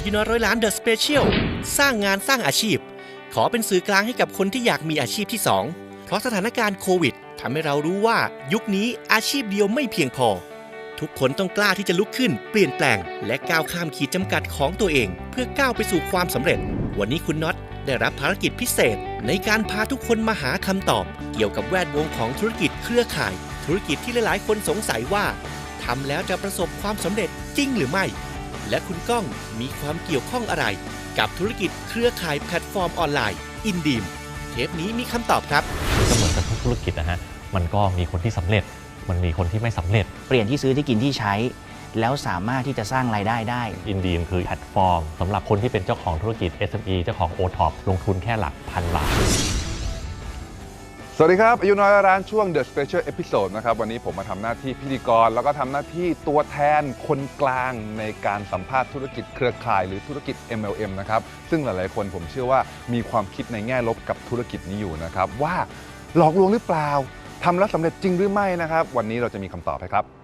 ายุน้อยร้อยล้านเดอะสเปเชียลสร้างงานสร้างอาชีพ ขอเป็นสื่อกลางให้กับคนที่อยากมีอาชีพที่ 2 เพราะสถานการณ์โควิดทำให้เรารู้ว่ายุคนี้อาชีพเดียวไม่เพียงพอ ทุกคนต้องกล้าที่จะลุกขึ้น เปลี่ยนแปลง และก้าวข้ามขีดจำกัดของตัวเอง เพื่อก้าวไปสู่ความสำเร็จ วันนี้คุณน็อตได้รับภารกิจพิเศษ ในการพาทุกคนมาหาคำตอบ เกี่ยวกับแวดวงของธุรกิจเครือข่าย ธุรกิจที่หลายๆ คนสงสัยว่าทำแล้วจะประสบความสำเร็จจริงหรือไม่ และคุณก้องมีความเกี่ยวข้องอะไร กับธุรกิจเครือข่ายแพลตฟอร์มออนไลน์ อินดีมเทปนี้มีคำตอบครับ ก็เหมือนกับทุกธุรกิจนะฮะ มันก็มีคนที่สำเร็จ มันมีคนที่ไม่สำเร็จ เปลี่ยนที่ซื้อที่กินที่ใช้ แล้วสามารถที่จะสร้างรายได้ได้ อินดีมคือแพลตฟอร์มสำหรับคนที่เป็นเจ้าของธุรกิจ SME เจ้าของ o t o p ลงทุนแค่หลักพันบาท สวัสดีครับอายุน้อยร้านช่วง The Special Episode นะครับ วันนี้ผมมาทำหน้าที่พิธีกร แล้วก็ทำหน้าที่ตัวแทนคนกลางในการสัมภาษณ์ธุรกิจเครือข่ายหรือธุรกิจ MLM นะครับ ซึ่งหลาย ๆ คนผมเชื่อว่ามีความคิดในแง่ลบกับธุรกิจนี้อยู่นะครับ ว่าหลอกลวงหรือเปล่าทำแล้วสำเร็จจริงหรือไม่นะครับ วันนี้เราจะมีคำตอบให้ครับ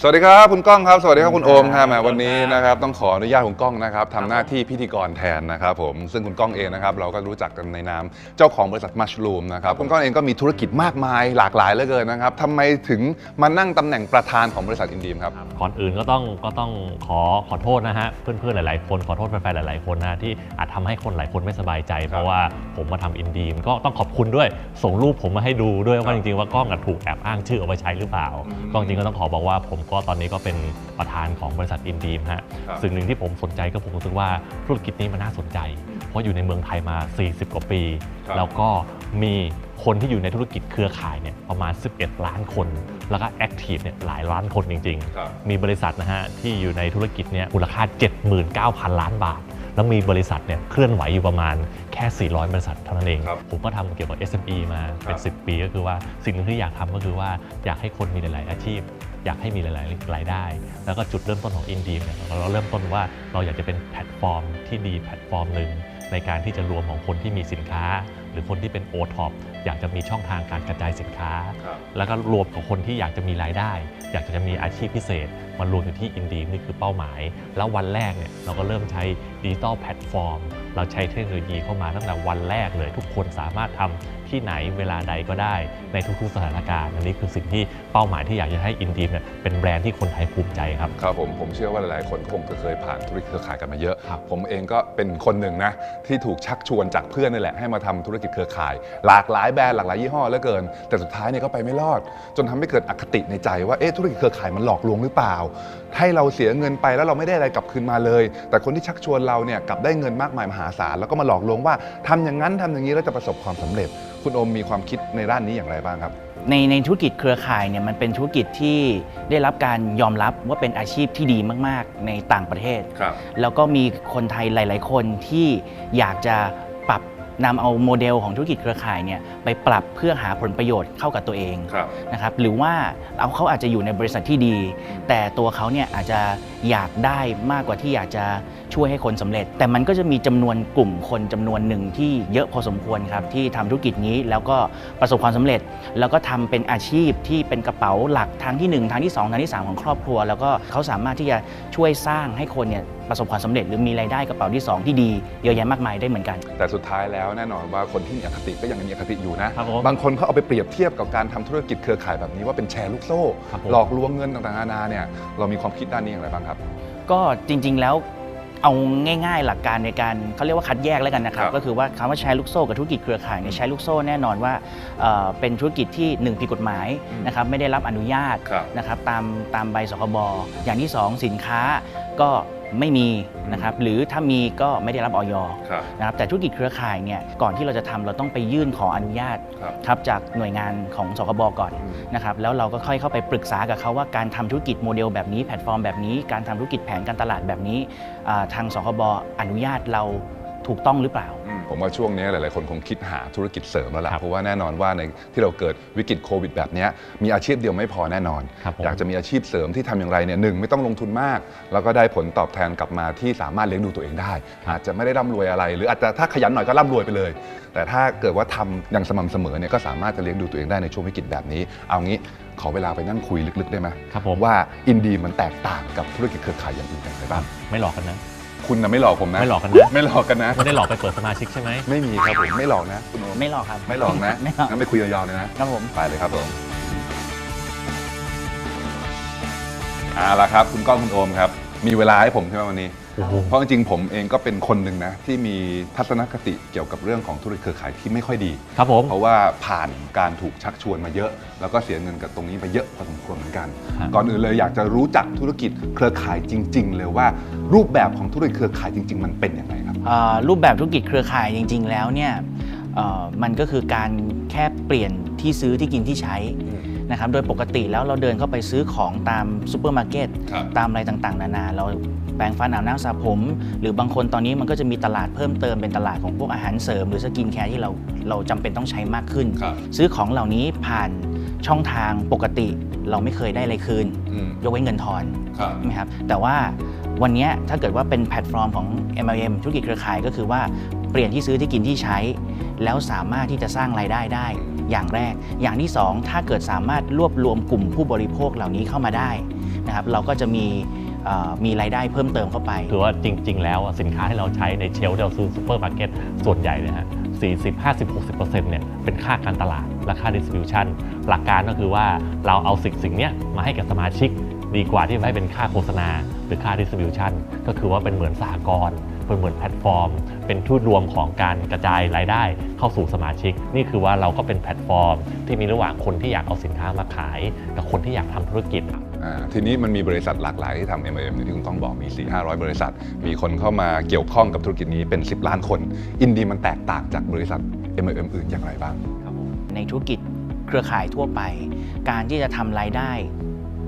สวัสดีครับคุณก้องครับ สวัสดีครับคุณโอมครับแหมวันนี้นะครับต้องขออนุญาตคุณก้องนะครับทำหน้าที่พิธีกรแทนนะครับผมซึ่งคุณก้องเองนะครับเราก็รู้จักกันในนามเจ้าของบริษัทมัชลูมนะครับคุณก้องเองก็มีธุรกิจมากมายหลากหลายเหลือเกินนะครับทำไมถึงมานั่งตำแหน่งประธานของบริษัทอินดีมครับ ก่อนอื่นก็ต้องก็ต้องขอขอโทษนะฮะเพื่อนๆหลายๆ คนขอโทษแฟนๆหลายๆคนนะที่อาจทำให้คนหลายคนไม่สบายใจ เพราะว่าผมมาทำอินดีมก็ต้องขอบคุณด้วยส่งรูปผมมาให้ดูด้วยครัว่าบจริงๆว่ากล้องอะถูกแอบอ้างชื่อเอาไปใช้หรือเปล่าอืมก็จริงๆก็ต้องขอบอกว่าผมก็ตอนนี้ก็เป็นประธานของบริษัทอินดีมฮะครับสิ่งหนึ่งที่ผมสนใจก็ผมรู้สึกว่าธุรกิจนี้มันน่าสนใจ เพราะอยู่ในเมืองไทยมา 40 กว่าปี ครับ แล้วก็มีคนที่อยู่ในธุรกิจเครือข่ายเนี่ยประมาณ 11 ล้านคน แล้วก็แอคทีฟเนี่ยหลายล้านคนจริงครับๆมีบริษัทนะฮะที่อยู่ในธุรกิจเนี่ยมูลค่า 79,000 ล้านบาท แล้วมีบริษัทเนี่ยเคลื่อนไหวอยู่ประมาณแค่ 400 บริษัทเท่านั้นเอง ครับผมก็ทำเกี่ยวกับ SME มาเป็น ครับ 10 ปีก็คือว่าสิ่งหนึ่งที่อยากทำก็คือว่าอยากให้คนมีหลาย ๆ อาชีพ อยากให้มีหลายๆรายได้ แล้วก็จุดเริ่มต้นของอินดีมเนี่ยเราเริ่มต้นว่าเราอยากจะเป็นแพลตฟอร์มที่ดีแพลตฟอร์มหนึ่งในการที่จะรวมของคนที่มีสินค้า หรือคนที่เป็นโอท็อปอยากจะมีช่องทางการกระจายสินค้าครับแล้วก็รวมกับคนที่อยากจะมีรายได้ อยากจะมีอาชีพพิเศษมารวมอยู่ที่อินดีมนี่คือเป้าหมาย แล้ววันแรกเนี่ยเราก็เริ่มใช้ดิจิตอลแพลตฟอร์มเราใช้เทคโนโลยีเข้ามาตั้งแต่วันแรกเลย ทุกคนสามารถทำ ที่ไหนเวลาใดก็ได้ในทุกๆสถานการณ์อันนี้คือสิ่งที่เป้าหมายที่อยากจะให้อินดีมเนี่ยเป็นแบรนด์ที่คนไทยภูมิใจครับครับผมผมเชื่อว่าหลายๆคนคงจะเคยผ่านธุรกิจเครือข่ายกันมาเยอะครับผมเองก็เป็นคนหนึ่งนะที่ถูกชักชวนจากเพื่อนนี่แหละให้มาทำธุรกิจเครือข่าย หลากหลายแบรนด์หลากหลายยี่ห้อเหลือเกิน แต่สุดท้ายเนี่ยก็ไปไม่รอด จนทำให้เกิดอคติในใจว่าเอ๊ะธุรกิจเครือข่ายมันหลอกลวงหรือเปล่า ให้เราเสียเงินไปแล้วเราไม่ได้อะไรกลับคืนมาเลย แต่คนที่ชักชวนเราเนี่ยกลับได้เงินมากมายมหาศาลแล้วก็มาหลอกลวงว่าทำอย่างนั้นทำอย่างนี้แล้วจะประสบความสำเร็จคุณโอมมีความคิดในด้านนี้อย่างไรบ้างครับ ในในธุรกิจเครือข่ายเนี่ยมันเป็นธุรกิจที่ได้รับการยอมรับว่าเป็นอาชีพที่ดีมาก ๆ ในต่างประเทศ ครับ แล้วก็มีคนไทยหลาย ๆ คนที่อยากจะปรับนำเอาโมเดลของธุรกิจเครือข่ายเนี่ยไปปรับเพื่อหาผลประโยชน์เข้ากับตัวเองครับ นะครับหรือว่าเอาเขาอาจจะอยู่ในบริษัทที่ดี แต่ตัวเขาเนี่ยอาจจะอยากได้มากกว่าที่อยากจะ ช่วยให้คนสำเร็จ แต่มันก็จะมีจำนวนกลุ่มคนจำนวนหนึ่งที่เยอะพอสมควรครับที่ทำธุรกิจนี้แล้วก็ประสบความสำเร็จ แล้วก็ทำเป็นอาชีพที่เป็นกระเป๋าหลักทางที่ 1 ทางที่ 2 ทางที่ 3 ของครอบครัว แล้วก็เขาสามารถที่จะช่วยสร้างให้คนเนี่ยประสบความสำเร็จหรือมีรายได้กระเป๋าที่ 2 ที่ดีเยอะแยะมากมายได้เหมือนกัน แต่สุดท้ายแล้วแน่นอนว่าคนที่มีอคติก็ยังมีอคติอยู่นะครับผมบางคนเขาเอาไปเปรียบเทียบกับการทำธุรกิจเครือข่ายแบบนี้ว่าเป็นแชร์ลูกโซ่ครับผมหลอกลวงเงินต่างๆนานาเนี่ยเรามีความคิดด้านนี้อย่างไรบ้างครับ ก็จริง ๆแล้ว เอาง่าย ๆ หลักการในการเขาเรียกว่าคัดแยกแล้วกันนะครับครับก็คือว่าคำว่าแชร์ลูกโซ่กับธุรกิจเครือข่ายเนี่ยแชร์ลูกโซ่แน่นอนว่าเอ่อเป็นธุรกิจที่หนึ่งผิดกฎหมายอืมนะครับไม่ได้รับอนุญาตครับนะครับตามตามใบสคบอย่างที่สองสินค้า ก็ไม่มีนะครับหรือถ้ามีก็ไม่ได้รับออยครับนะครับแต่ธุรกิจเครือข่ายเนี่ยก่อนที่เราจะทำเราต้องไปยื่นขออนุญาตครับครับจากหน่วยงานของสคบก่อนอืมนะครับแล้วเราก็ค่อยเข้าไปปรึกษากับเขาว่าการทำธุรกิจโมเดลแบบนี้แพลตฟอร์มแบบนี้ การทำธุรกิจแผนการตลาดแบบนี้อ่าทางสคบอนุญาตเราถูกต้องหรือเปล่าอืม ผมว่าช่วงนี้หลาย ๆ คนคงคิดหาธุรกิจเสริมแล้วล่ะครับเพราะว่าแน่นอนว่าในที่เราเกิดวิกฤตโควิดแบบเนี้ยมีอาชีพเดียวไม่พอแน่นอนครับผมอยากจะมีอาชีพเสริมที่ทำอย่างไรเนี่ยหนึ่งไม่ต้องลงทุนมาก แล้วก็ได้ผลตอบแทนกลับมาที่สามารถเลี้ยงดูตัวเองได้ อาจจะไม่ได้ร่ำรวยอะไร หรืออาจจะถ้าขยันหน่อยก็ร่ำรวยไปเลย แต่ถ้าเกิดว่าทำอย่างสม่ำเสมอเนี่ยก็สามารถจะเลี้ยงดูตัวเองได้ในช่วงวิกฤตแบบนี้ เอางี้ขอเวลาไปนั่งคุยลึก ๆ ได้ไหมครับผมว่าอินดีมันแตกต่างกับธุรกิจเครือข่ายอย่างอื่นอย่างไรบ้างไม่หลอกกันนะ คุณนะไม่หลอกผมนะ ไม่หลอกกันนะ ไม่หลอกกันนะ ไม่ได้หลอกไปเปิดสมาชิกใช่ไหม ไม่มีครับผมไม่หลอกนะคุณโอมไม่หรอกครับ ไม่หลอกนะไม่หรอกงั้นไปคุยยาวๆเลยนะครับผม ไปเลยครับผมเอาละครับ คุณก้องคุณโอมครับ มีเวลาให้ผมใช่ไหมวันนี้โอ้โห เพราะจริงๆผมเองก็เป็นคนหนึ่งนะที่มีทัศนคติเกี่ยวกับเรื่องของธุรกิจเครือข่ายที่ไม่ค่อยดี ครับผม เพราะว่าผ่านการถูกชักชวนมาเยอะ แล้วก็เสียเงินกับตรงนี้ไปเยอะพอสมควรเหมือนกัน ครับ ก่อนอื่นเลยอยากจะรู้จักธุรกิจเครือข่ายจริง ๆ เลยว่ารูปแบบของธุรกิจเครือข่ายจริง ๆ มันเป็นยังไงครับเอ่อรูปแบบธุรกิจเครือข่ายจริง ๆ แล้วเนี่ยเอ่อมันก็คือการแค่เปลี่ยนที่ซื้อที่กินที่ใช้ นะครับโดยปกติแล้วเราเดินเข้าไปซื้อของตามซูเปอร์มาร์เก็ตครับตามอะไรต่างๆ นานา เราแปรงฟันอาบน้ำสระผม หรือบางคนตอนนี้มันก็จะมีตลาดเพิ่มเติมเป็นตลาดของพวกอาหารเสริม หรือสกินแคร์ที่เราเราจำเป็นต้องใช้มากขึ้นครับซื้อของเหล่านี้ผ่านช่องทางปกติเราไม่เคยได้อะไรคืนอืมยกเว้นเงินทอนครับใช่ไหมครับแต่ว่าวันเนี้ยถ้าเกิดว่าเป็นแพลตฟอร์มของ MLM ธุรกิจเครือข่ายก็คือว่าเปลี่ยนที่ซื้อที่กินที่ใช้ แล้วสามารถที่จะสร้างรายได้ได้ อย่างแรก อย่างที่ 2 ถ้าเกิดสามารถรวบรวมกลุ่มผู้บริโภคเหล่านี้เข้ามาได้นะครับเราก็จะมีมีรายได้เพิ่มเติมเข้าไปคือว่าจริง ๆ แล้วสินค้าที่เราใช้ในเชลฟ์ที่เราซื้อซูเปอร์มาร์เก็ตส่วนใหญ่เนี่ยฮะ40 50 60 เนี่ยเป็นค่าการตลาดและค่าดิส t r i b u ชันหลักการก็คือว่าเราเอาสิ่งสิ่งเนี้ยมาให้กับสมาชิก ดีกว่าที่จะให้เป็นค่าโฆษณา หรือค่าดิส t r i b u ชันก็คือว่าเป็นเหมือนสหกรณ์ เป็นเหมือนแพลตฟอร์ม เป็นทูตรวมของการกระจายรายได้เข้าสู่สมาชิก นี่คือว่าเราก็เป็นแพลตฟอร์ม ที่มีระหว่างคนที่อยากเอาสินค้ามาขาย กับคนที่อยากทำธุรกิจอ่าทีนี้มันมีบริษัทหลากหลายที่ทำ MLM อย่างที่คุณต้องบอกมี 4 500 บริษัท มีคนเข้ามาเกี่ยวข้องกับธุรกิจนี้เป็น 10 ล้านคน อินดีมันแตกต่างจากบริษัท MLM อื่นอย่างไรบ้างในธุรกิจเครือข่ายทั่วไป การที่จะทำรายได้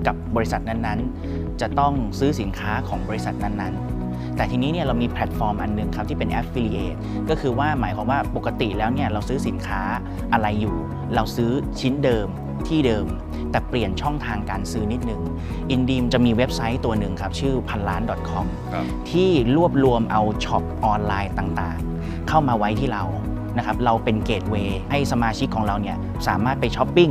กับบริษัทนั้นๆ จะต้องซื้อสินค้าของบริษัทนั้นๆ แต่ทีนี้เนี่ยเรามีแพลตฟอร์มอันหนึงครับที่เป็น Affiliate ก็คือว่าหมายความว่าปกติแล้วเนี่ยเราซื้อสินค้าอะไรอยู่ เราซื้อชิ้นเดิมที่เดิม แต่เปลี่ยนช่องทางการซื้อนิดนึงอินดีมจะมีเว็บไซต์ตัวหนึ่งครับ ชื่อพันล้าน .com ครับที่รวบรวมเอาช็อปออนไลน์ต่างๆ เข้ามาไว้ที่เรานะครับเราเป็นเกตเวย์ให้สมาชิกของเราเนี่ยสามารถไปช้อปปิ้ง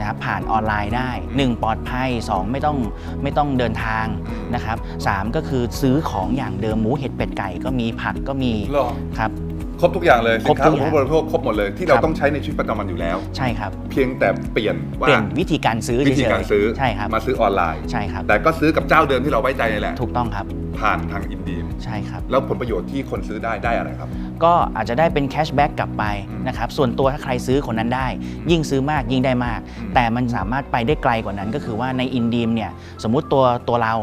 นะครับผ่านออนไลน์ได้ 1 ปลอดภัย 2 ไม่ต้องไม่ต้องเดินทางนะครับสามก็คือซื้อของอย่างเดิมหมูเห็ดเป็ดไก่ก็มีผักก็มีหรอครับ ครบทุกอย่างเลยครสิบนค้าทุขกองอย่างผู้บริโภคครบหมดเลยที่เราครับต้องใช้ในชีวิตประจำวันอยู่แล้ว ใช่ครับเพียงแต่เปลี่ยนว่าเปลี่ยนวิธีการซื้อวิธีการเฉยๆซื้อใช่ครับมาซื้อออนไลน์ ใช่ครับ แต่ก็ซื้อกับเจ้าเดิมที่เราไว้ใจนี่แหละ ถูกต้องครับผ่านทางอินดีมใช่ครับ แล้วผลประโยชน์ที่คนซื้อได้ได้อะไรครับ ก็อาจจะได้เป็นแคชแบ็กกลับไปอืมนะครับส่วนตัวถ้าใครซื้อคนนั้นได้ ยิ่งซื้อมากยิ่งได้มาก อืมแต่มันสามารถไปได้ไกลกว่านั้นก็คือว่าในอินดีมเนี่ยสมมุติตัวตัวเรา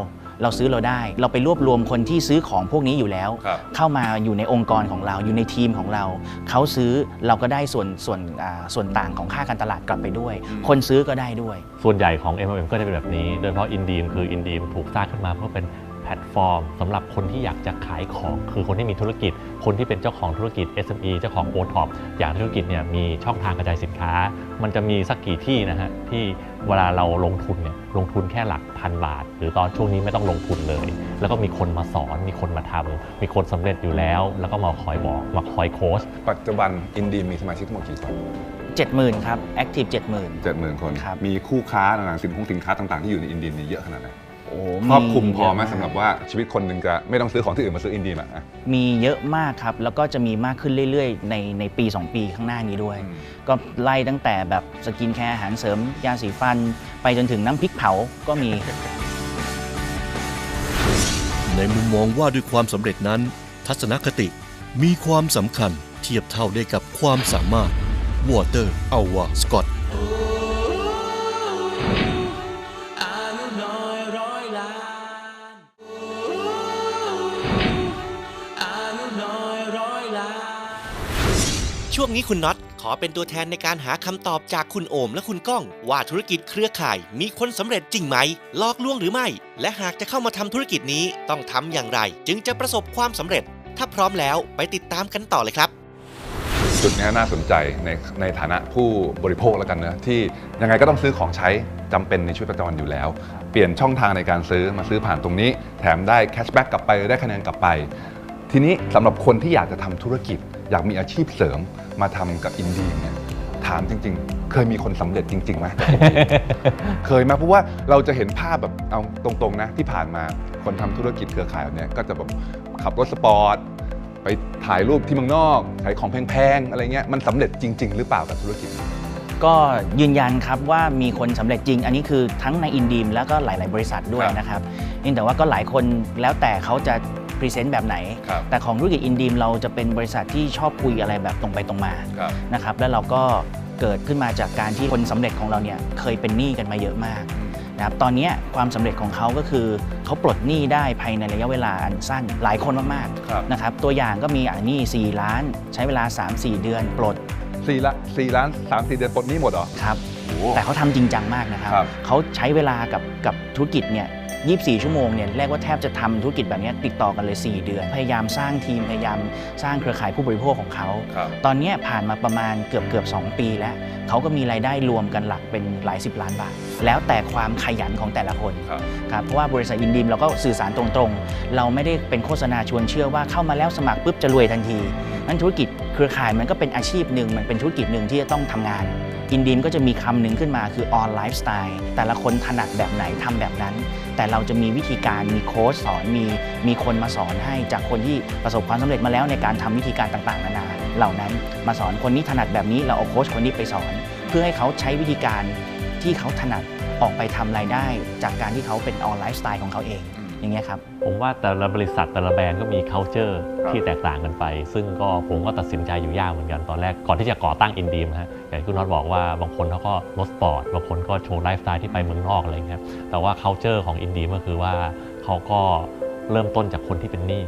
เราซื้อเราได้ เราไปรวบรวมคนที่ซื้อของพวกนี้อยู่แล้ว ครับเข้ามาอยู่ในองค์กรของเราอยู่ในทีมของเรา เขาซื้อเราก็ได้ส่วนส่วนอ่าส่วนต่างของค่าการตลาดกลับไปด้วย อืม คนซื้อก็ได้ด้วย ส่วนใหญ่ของ MLM ก็จะเป็นแบบนี้ โดยเฉพาะ Indeem คือ Indeem ถูกสร้างขึ้นมาเพื่อเป็นแพลตฟอร์มสำหรับคนที่อยากจะขายของ คือคนที่มีธุรกิจ คนที่เป็นเจ้าของธุรกิจ SME เจ้าของ o t o p อยากให้ธุรกิจเนี่ยมีช่องทางกระจายสินค้า มันจะมีสักกี่ที่นะฮะที่เวลาเราลงทุนเนี่ยลงทุนแค่หลักพันบาท หรือตอนช่วงนี้ไม่ต้องลงทุนเลย แล้วก็มีคนมาสอนมีคนมาทำมีคนสำเร็จอยู่แล้ว แล้วก็มาคอยบอกมาคอยโค้ชปัจจุบันอินดีมมีสมาชิกทั้งหมดกี่คน70,000ครับ Active 70,000เจ็ดหมื่นคนครับมีคู่ค้าต่างๆสินค้าสินค้าต่างๆที่อยู่ในอินดีมนี่เยอะขนาดไหนโอ้ ครอบคลุมพอไหมเยะากสำหรับว่าชีวิตคนหนึ่งจะไม่ต้องซื้อของที่อื่นมาซื้ออินดีมอะอะ มีเยอะมากครับ แล้วก็จะมีมากขึ้นเรื่อยๆ ในในปี 2 ปีข้างหน้านี้ด้วย อืม ก็ไล่ตั้งแต่แบบสกินแคร์อาหารเสริม ยาสีฟัน ไปจนถึงน้ำพริกเผาก็มี ในมุมมองว่าด้วยความสำเร็จนั้น ทัศนคติมีความสำคัญเทียบเท่าได้กับความสามารถวอเตอ วงนี้คุณน็อตขอเป็นตัวแทนในการหาคำตอบจากคุณโอมและคุณก้อง ว่าธุรกิจเครือข่ายมีคนสำเร็จจริงไหมลอกลวงหรือไม่ และหากจะเข้ามาทำธุรกิจนี้ต้องทำอย่างไร จึงจะประสบความสำเร็จ ถ้าพร้อมแล้วไปติดตามกันต่อเลยครับจุดนี้น่าสนใจในในฐานะผู้บริโภคแล้วกันนะที่ยังไงก็ต้องซื้อของใช้จำเป็นในชีวิตประจำวันอยู่แล้ว เปลี่ยนช่องทางในการซื้อมาซื้อผ่านตรงนี้ แถมได้แคชแบ็กกลับไปได้คะแนนกลับไป ทีนี้สำหรับคนที่อยากจะทำธุรกิจ อยากมีอาชีพเสริมมาทำกับอินดีเนี่ยถามจริง ๆ เคยมีคนสำเร็จจริงๆไหม เคยไหมเพราะว่าเราจะเห็นภาพแบบเอาตรงๆนะที่ผ่านมาคนทำธุรกิจเครือข่ายแบบเนี้ยก็จะแบบขับรถสปอร์ต ไปถ่ายรูปที่เมืองนอกขายของแพงๆอะไรเงี้ยมันสำเร็จจริง ๆ หรือเปล่ากับธุรกิจ ก็ยืนยันครับว่ามีคนสำเร็จจริง อันนี้คือทั้งในอินดีมแล้วก็หลาย ๆ บริษัทด้วยครับนะครับเพียงแต่ว่าก็หลายคนแล้วแต่เขาจะ พรีเซนต์แบบไหนครับแต่ของธุรกิจอินดีมเราจะเป็นบริษัทที่ชอบคุยอะไรแบบตรงไปตรงมาครับนะครับแล้วเราก็เกิดขึ้นมาจากการที่คนสำเร็จของเราเนี่ยเคยเป็นหนี้กันมาเยอะมากนะครับตอนเนี้ยความสำเร็จของเขาก็คือเขาปลดหนี้ได้ภายในระยะเวลาอันสั้นหลายคนมากครับๆนะครับตัวอย่างก็มีอ่าหนี้4ล้าน ใช้เวลา 3-4 เดือนปลดสี่ละสี่ล้านสามสี่เดือนปลดหนี้หมดเหรอครับโอ้แต่เขาทำจริงจังมากนะครับครับเขาใช้เวลากับกับธุรกิจเนี่ย 24 ชั่วโมงเนี่ยเรียกว่าแทบจะทำธุรกิจแบบเนี้ยติดต่อกันเลย 4 เดือน พยายามสร้างทีมพยายามสร้างเครือข่ายผู้บริโภคของเขาครับตอนเนี้ยผ่านมาประมาณเกือบเกือบ2 ปีแล้ว เขาก็มีรายได้รวมกันหลักเป็นหลายสิบล้านบาท แล้วแต่ความขยันของแต่ละคนครับครับเพราะว่าบริษัทอินดีมเราก็สื่อสารตรงๆ เราไม่ได้เป็นโฆษณาชวนเชื่อว่าเข้ามาแล้วสมัครปุ๊บจะรวยทันทีนั้นธุรกิจเครือข่ายมันก็เป็นอาชีพหนึ่งมันเป็นธุรกิจหนึ่งที่จะต้องทำงานอินดีมก็จะมีคำหนึ่งขึ้นมาคือออนไลฟ์สไตล์แต่ละคนถนัดแบบไหนทำแบบนั้น แต่เราจะมีวิธีการมีโค้ชสอนมีมีคนมาสอนให้จากคนที่ประสบความสำเร็จมาแล้วในการทำวิธีการต่างๆนานาเหล่านั้นมาสอนคนนี้ถนัดแบบนี้เราเอาโค้ชคนนี้ไปสอน เพื่อให้เขาใช้วิธีการที่เขาถนัดออกไปทำรายได้ จากการที่เขาเป็นออนไลน์สไตล์ของเขาเอง อย่างเงี้ยครับผมว่าแต่ละบริษัทแต่ละแบรนด์ก็มี culture ครับที่แตกต่างกันไป ซึ่งก็ผมก็ตัดสินใจอยู่ยากเหมือนกันตอนแรกก่อนที่จะก่อตั้งอินดีมฮะอย่างที่คุณน็อตบอกว่าบางคนเขาก็รถสปอร์ตบางคนก็โชว์ไลฟ์สไตล์ที่ไปเมืองนอกอะไรเงี้ยแต่ว่า culture ของอินดีมก็คือว่าเขาก็เริ่มต้นจากคนที่เป็นหนี้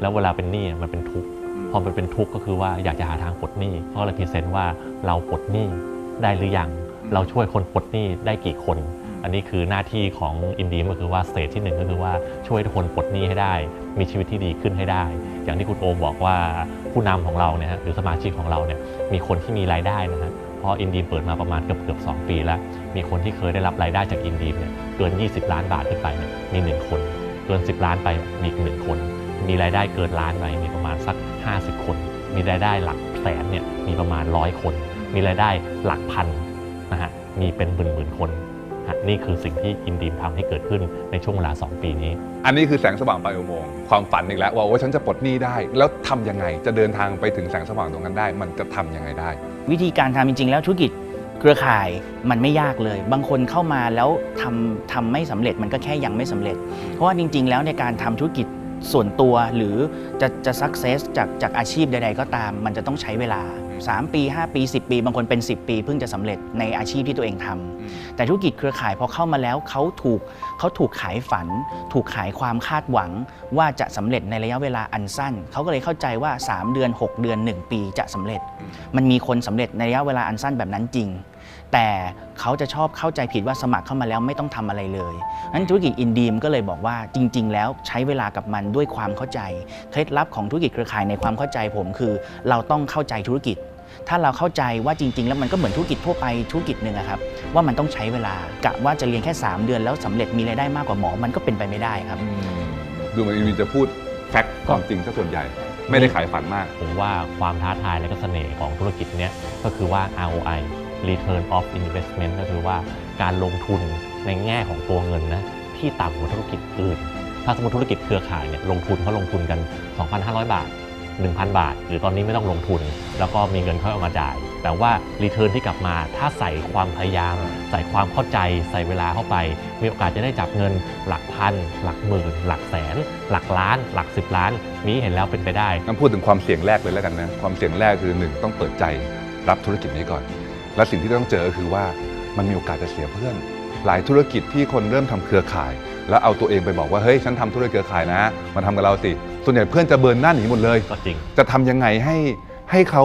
แล้วเวลาเป็นหนี้มันเป็นทุกข์พอมันเป็นทุกข์ก็คือว่าอยากจะหาทางปลดหนี้เขาก็เลยพรีเซนต์ว่าเราปลดหนี้ได้หรือยังเราช่วยคนปลดหนี้ได้กี่คน อันนี้คือหน้าที่ของอินดีมก็คือว่าสเตจที่หนึ่งก็คือว่าช่วยทุกคนปลดหนี้ให้ได้ มีชีวิตที่ดีขึ้นให้ได้ อย่างที่คุณโอมบอกว่าผู้นำของเราเนี่ยหรือสมาชิกของเราเนี่ยมีคนที่มีรายได้นะฮะเพราะอินดีมเปิดมาประมาณเกือบเกือบสปีแล้ว มีคนที่เคยได้รับรายได้จากอินดีมเนี่ยเกิน 20 ล้านบาทขึ้นไปเนี่ยมีหนึ่งคน เกิน 10 ล้านไปมีอีกหนึ่งคน มีรายได้เกินล้านไปมีประมาณสัก 50 คน มีรายได้หลักแสนเนี่ยมีประมาณร้อยคน มีรายได้หลักพันนะฮะมีเป็นหมื่นหมื่นๆคน นี่คือสิ่งที่อินดีมทำให้เกิดขึ้นในช่วงเวลา 2 ปีนี้ อันนี้คือแสงสว่างปลายอุโมงค์ความฝันอีกแล้วว่าโอ้ฉันจะปลดหนี้ได้ แล้วทำยังไงจะเดินทางไปถึงแสงสว่างตรงนั้นได้ มันจะทำยังไงได้ วิธีการทำจริง ๆ แล้วธุรกิจเครือข่ายมันไม่ยากเลย บางคนเข้ามาแล้วทำทำไม่สำเร็จมันก็แค่ยังไม่สำเร็จ เพราะว่าจริง ๆ แล้วในการทำธุรกิจส่วนตัวหรือจะจะสักเซสจากจากอาชีพใด ๆ ก็ตาม มันจะต้องใช้เวลา 3 ปี 5 ปี 10 ปี บางคนเป็น 10 ปีเพิ่งจะสำเร็จในอาชีพที่ตัวเองทำแต่ธุรกิจเครือข่ายพอเข้ามาแล้วเขาถูกเขาถูกขายฝัน ถูกขายความคาดหวัง ว่าจะสำเร็จในระยะเวลาอันสั้น เขาก็เลยเข้าใจว่า 3 เดือน 6 เดือน 1 ปีจะสำเร็จ มันมีคนสำเร็จในระยะเวลาอันสั้นแบบนั้นจริง แต่เขาจะชอบเข้าใจผิดว่าสมัครเข้ามาแล้วไม่ต้องทำอะไรเลยนั้นธุรกิจอินดีมก็เลยบอกว่าจริง ๆ แล้วใช้เวลากับมันด้วยความเข้าใจ เคล็ดลับของธุรกิจเครือข่ายในความเข้าใจผมคือ เราต้องเข้าใจธุรกิจ ถ้าเราเข้าใจว่าจริง ๆ แล้วมันก็เหมือนธุรกิจทั่วไปธุรกิจหนึ่งอะครับว่ามันต้องใช้เวลากะว่าจะเรียนแค่ 3 เดือนแล้วสำเร็จมีรายได้มากกว่าหมอมันก็เป็นไปไม่ได้ครับดูเหมือนอินดีจะพูดแฟกต์ความจริงซะส่วนใหญ่ไม่ได้ขายฝันมาก ผมว่าความท้าทายและก็เสน่ห์ของธุรกิจเนี้ยก็คือว่า ROI Return of Investment ก็คือว่าการลงทุนในแง่ของตัวเงินนะที่ต่ำกว่าธุรกิจอื่น ถ้าสมมติธุรกิจเครือข่ายเนี่ยลงทุนเขาลงทุนกัน 2,500 บาท 1,000 บาท หรือตอนนี้ไม่ต้องลงทุน แล้วก็มีเงินเขาเอามาจ่าย แต่ว่า Return ที่กลับมาถ้าใส่ความพยายาม ใส่ความเข้าใจ ใส่เวลาเข้าไป มีโอกาสจะได้จับเงินหลักพัน หลักหมื่น หลักแสน หลักล้าน หลักสิบล้านมีเห็นแล้วเป็นไปได้งั้นพูดถึงความเสี่ยงแรกเลยแล้วกันนะ ความเสี่ยงแรกคือหนึ่งต้องเปิดใจรับธุรกิจนี้ก่อน และสิ่งที่ต้องเจอก็คือว่ามันมีโอกาสจะเสียเพื่อน หลายธุรกิจที่คนเริ่มทำเครือข่าย แล้วเอาตัวเองไปบอกว่าเฮ้ยฉันทำธุรกิจเครือข่ายนะมาทำกับเราสิส่วนใหญ่เพื่อนจะเบิร์นหน้าหนีหมดเลยก็จริงจะทำยังไงให้ให้เขา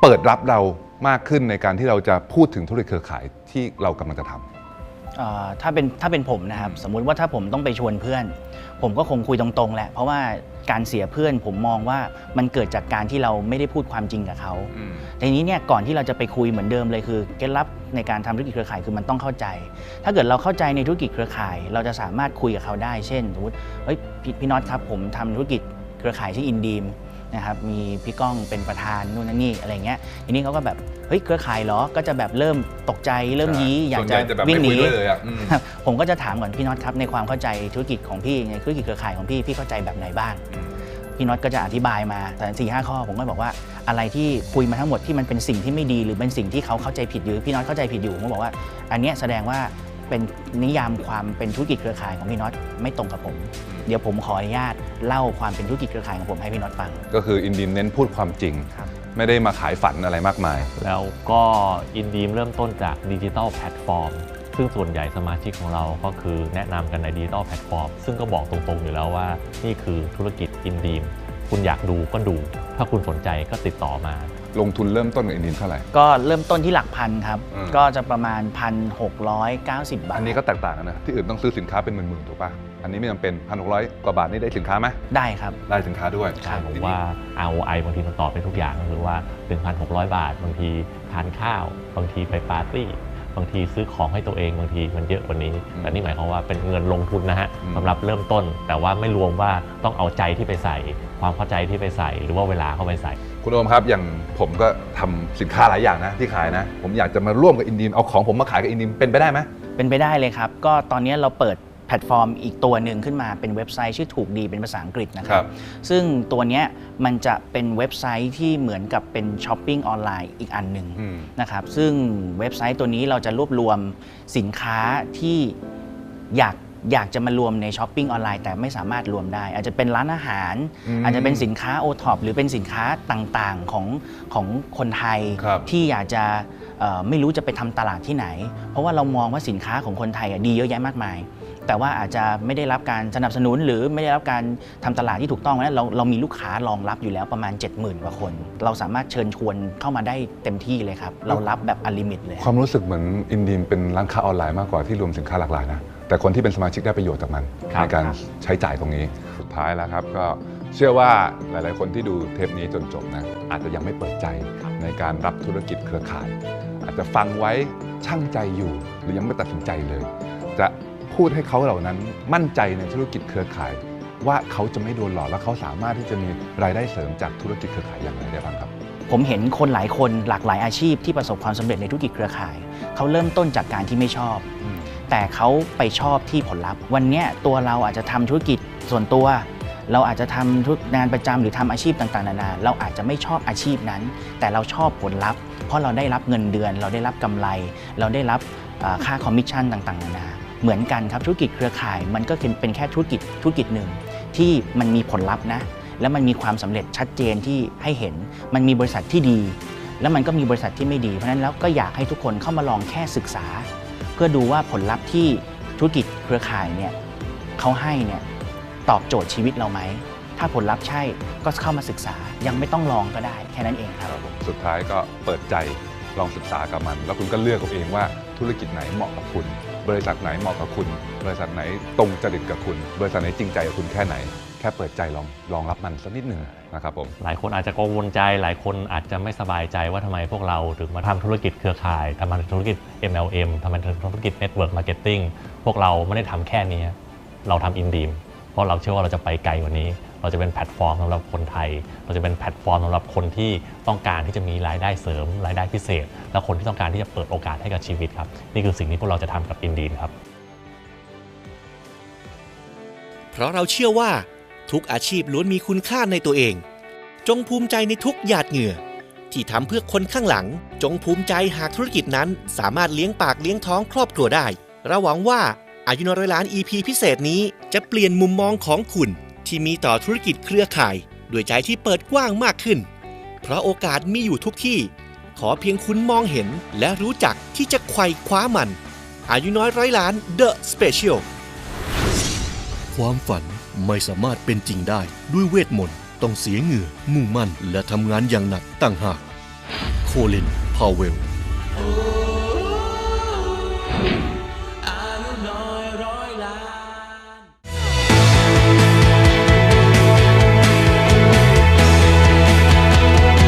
เปิดรับเรามากขึ้นในการที่เราจะพูดถึงธุรกิจเครือข่ายที่เรากำลังจะทำเอ่อถ้าเป็นถ้าเป็นผมนะครับสมมุติว่าถ้าผมต้องไปชวนเพื่อน ผมก็คงคุยตรงๆแหละเพราะว่า การเสียเพื่อนผมมองว่ามันเกิดจากการที่เราไม่ได้พูดความจริงกับเขาทีนี้เนี่ยก่อนที่เราจะไปคุยเหมือนเดิมเลยคือเคล็ดลับในการทำธุรกิจเครือข่ายคือมันต้องเข้าใจ ถ้าเกิดเราเข้าใจในธุรกิจเครือข่าย เราจะสามารถคุยกับเขาได้ เช่นสมมติเฮ้ยพี่พี่น็อตครับผมทำธุรกิจเครือข่ายที่อินดีม นะครับมีพี่ก้องเป็นประธานนู่นนั่นนี่อะไรเงี้ยทีนี้เขาก็แบบเฮ้ยเครือข่ายเหรอก็จะแบบเริ่มตกใจเริ่มยี้อยากจะส่วนใหญ่จะแบบวิ่งหนีไม่คุยด้วยเลยอะอืมผมก็จะถามก่อนพี่น็อตครับในความเข้าใจธุรกิจของพี่ในธุรกิจเครือข่ายของพี่พี่เข้าใจแบบไหนบ้างพี่น็อตก็จะอธิบายมาแต่สี่ห้าข้อผมก็บอกว่าอะไรที่คุยมาทั้งหมดที่มันเป็นสิ่งที่ไม่ดีหรือเป็นสิ่งที่เขาเข้าใจผิดหรือพี่น็อตเข้าใจผิดอยู่ผมก็บอกว่า อันเนี้ยแสดงว่า เป็นนิยามความเป็นธุรกิจเครือข่ายของพี่น็อตไม่ตรงกับผม เดี๋ยวผมขออนุญาตเล่าความเป็นธุรกิจเครือข่ายของผมให้พี่น็อตฟัง ก็คืออินดีมเน้นพูดความจริงครับไม่ได้มาขายฝันอะไรมากมาย แล้วก็อินดีมเริ่มต้นจากดิจิ t a ลแพลตฟอร์มซึ่งส่วนใหญ่สมาชิกของเราก็คือแนะนำกันในดิจิ t a ลแพลตฟอร์มซึ่งก็บอกตรงๆอยู่แล้วว่า นี่คือธุรกิจอินดีมคุณอยากดูก็ดู ถ้าคุณสนใจก็ติดต่อมา ลงทุนเริ่มต้นกับอินดีมเท่าไหร่ ก็เริ่มต้นที่หลักพันครับ อืม ก็จะประมาณ 1,690 บาทอันนี้ก็แตกต่างกันนะ ที่อื่นต้องซื้อสินค้าเป็นหมื่นๆถูกป่ะ อันนี้ไม่จำเป็นพันหกร้อยกว่าบาทนี่ได้สินค้าไหมได้ครับ ได้สินค้าด้วยใช่ผมว่า ROI บางทีมันตอบไปทุกอย่างก็คือว่า 1,600 บาท บางทีทานข้าว บางทีไปปาร์ตี้ บางทีซื้อของให้ตัวเองบางทีมันเยอะกว่านี้แต่นี่หมายความว่าเป็นเงินลงทุนนะฮะอืม สำหรับเริ่มต้น แต่ว่าไม่รวมว่าต้องเอาใจที่ไปใส่ ความเข้าใจที่ไปใส่ หรือว่าเวลาเข้าไปใส่ คุณโอมครับอย่างผมก็ทำสินค้าหลายอย่างนะที่ขายนะ ผมอยากจะมาร่วมกับอินดีมเอาของผมมาขายกับอินดีมเป็นไปได้ไหม เป็นไปได้เลยครับ ก็ตอนนี้เราเปิดแพลตฟอร์มอีกตัวหนึ่งขึ้นมาเป็นเว็บไซต์ชื่อถูกดีเป็นภาษาอังกฤษนะคครัรับ บ ซึ่งตัวเนี้ยมันจะเป็นเว็บไซต์ที่เหมือนกับเป็นช้อปปิ้งออนไลน์อีกอันหนึ่งอืม นะครับซึ่งเว็บไซต์ตัวนี้เราจะรวบรวมสินค้าที่อยาก อยากจะมารวมในช้อปปิ้งออนไลน์แต่ไม่สามารถรวมได้ อาจจะเป็นร้านอาหารอืมอาจจะเป็นสินค้าโอท็อปหรือเป็นสินค้าต่างๆของของคนไทยครับที่อยากจะเอ่อไม่รู้จะไปทำตลาดที่ไหน เพราะว่าเรามองว่าสินค้าของคนไทยอะดีเยอะแยะมากมาย แต่ว่าอาจจะไม่ได้รับการสนับสนุนหรือไม่ได้รับการทำตลาดที่ถูกต้องนะเราเรามีลูกค้ารองรับอยู่แล้วประมาณ 70,000กว่าคน เราสามารถเชิญชวนเข้ามาได้เต็มที่เลยครับ เรารับแบบอลิมิตเลย ความรู้สึกเหมือนอินดีมเป็นร้านค้าออนไลน์มากกว่าที่รวมสินค้าหลากหลายนะ แต่คนที่เป็นสมาชิกได้ประโยชน์จากมันครับในการใช้จ่ายตรงนี้สุดท้ายแล้วครับก็เชื่อว่าหลาย ๆ คนที่ดูเทปนี้จนจบนะอาจจะยังไม่เปิดใจในการรับธุรกิจเครือข่าย อาจจะฟังไว้ช่างใจอยู่ หรือยังไม่ตัดสินใจเลย จะพูดให้เขาเหล่านั้นมั่นใจในธุรกิจเครือข่าย ว่าเขาจะไม่โดนหลอกและเขาสามารถที่จะมีรายได้เสริมจากธุรกิจเครือข่ายอย่างไรได้บ้างครับ ผมเห็นคนหลายคนหลากหลายอาชีพที่ประสบความสำเร็จในธุรกิจเครือข่าย เขาเริ่มต้นจากการที่ไม่ชอบ แต่เขาไปชอบที่ผลลัพธ์ วันนี้ตัวเราอาจจะทำธุรกิจส่วนตัว เราอาจจะทำธุรงานประจำหรือทำอาชีพต่างๆนานาเราอาจจะไม่ชอบอาชีพนั้น แต่เราชอบผลลัพธ์ เพราะเราได้รับเงินเดือน เราได้รับกำไร เราได้รับค่าคอมมิชชั่นต่างๆนานาเหมือนกันครับธุรกิจเครือข่ายมันก็เป็นแค่ธุรกิจธุรกิจหนึ่ง ที่มันมีผลลัพธ์นะแล้วมันมีความสำเร็จชัดเจนที่ให้เห็น มันมีบริษัทที่ดี แล้วมันก็มีบริษัทที่ไม่ดี เพราะฉะนั้นแล้วก็อยากให้ทุกคนเข้ามาลองแค่ศึกษา เพื่อดูว่าผลลัพธ์ที่ธุรกิจเครือข่ายเนี่ยเขาให้เนี่ยตอบโจทย์ชีวิตเราไหม ถ้าผลลัพธ์ใช่ก็เข้ามาศึกษายังไม่ต้องลองก็ได้แค่นั้นเองครับ สุดท้ายก็เปิดใจลองศึกษากับมัน แล้วคุณก็เลือกเอาเองว่าธุรกิจไหนเหมาะกับคุณ บริษัทไหนเหมาะกับคุณ บริษัทไหนตรงจริตกับคุณ บริษัทไหนจริงใจกับคุณแค่ไหน แค่เปิดใจลองลองรับมันสักนิดหนึ่งนะครับผมหลายคนอาจจะกังวลใจ หลายคนอาจจะไม่สบายใจว่าทำไมพวกเราถึงมาทำธุรกิจเครือข่ายทำธุรกิจ MLM ทำธุรกิจ Network Marketing พวกเราไม่ได้ทำแค่นี้เราทำอินดีมเพราะเราเชื่อว่าเราจะไปไกลกว่านี้ เราจะเป็นแพลตฟอร์มสำหรับคนไทย เราจะเป็นแพลตฟอร์มสำหรับคนที่ต้องการที่จะมีรายได้เสริม รายได้พิเศษ และคนที่ต้องการที่จะเปิดโอกาสให้กับชีวิตครับ นี่คือสิ่งที่พวกเราจะทำกับอินดีมครับ เพราะเราเชื่อว่า ทุกอาชีพล้วนมีคุณค่าในตัวเอง จงภูมิใจในทุกหยาดเหงื่อ ที่ทำเพื่อคนข้างหลัง จงภูมิใจหากธุรกิจนั้น สามารถเลี้ยงปากเลี้ยงท้องครอบครัวได้เราหวังว่าอายุนร้อยล้าน EP พิเศษนี้จะเปลี่ยนมุมมองของคุณ ที่มีต่อธุรกิจเครือข่าย ด้วยใจที่เปิดกว้างมากขึ้น เพราะโอกาสมีอยู่ทุกที่ ขอเพียงคุณมองเห็นและรู้จักที่จะไขว่คว้ามัน อายุน้อยร้อยล้าน The Special ความฝัน ไม่สามารถเป็นจริงได้ด้วยเวทมนต์ต้องเสียเหงื่อ มุ่งมั่นและทำงานอย่างหนักตั้งหาก โคลิน พาวเวล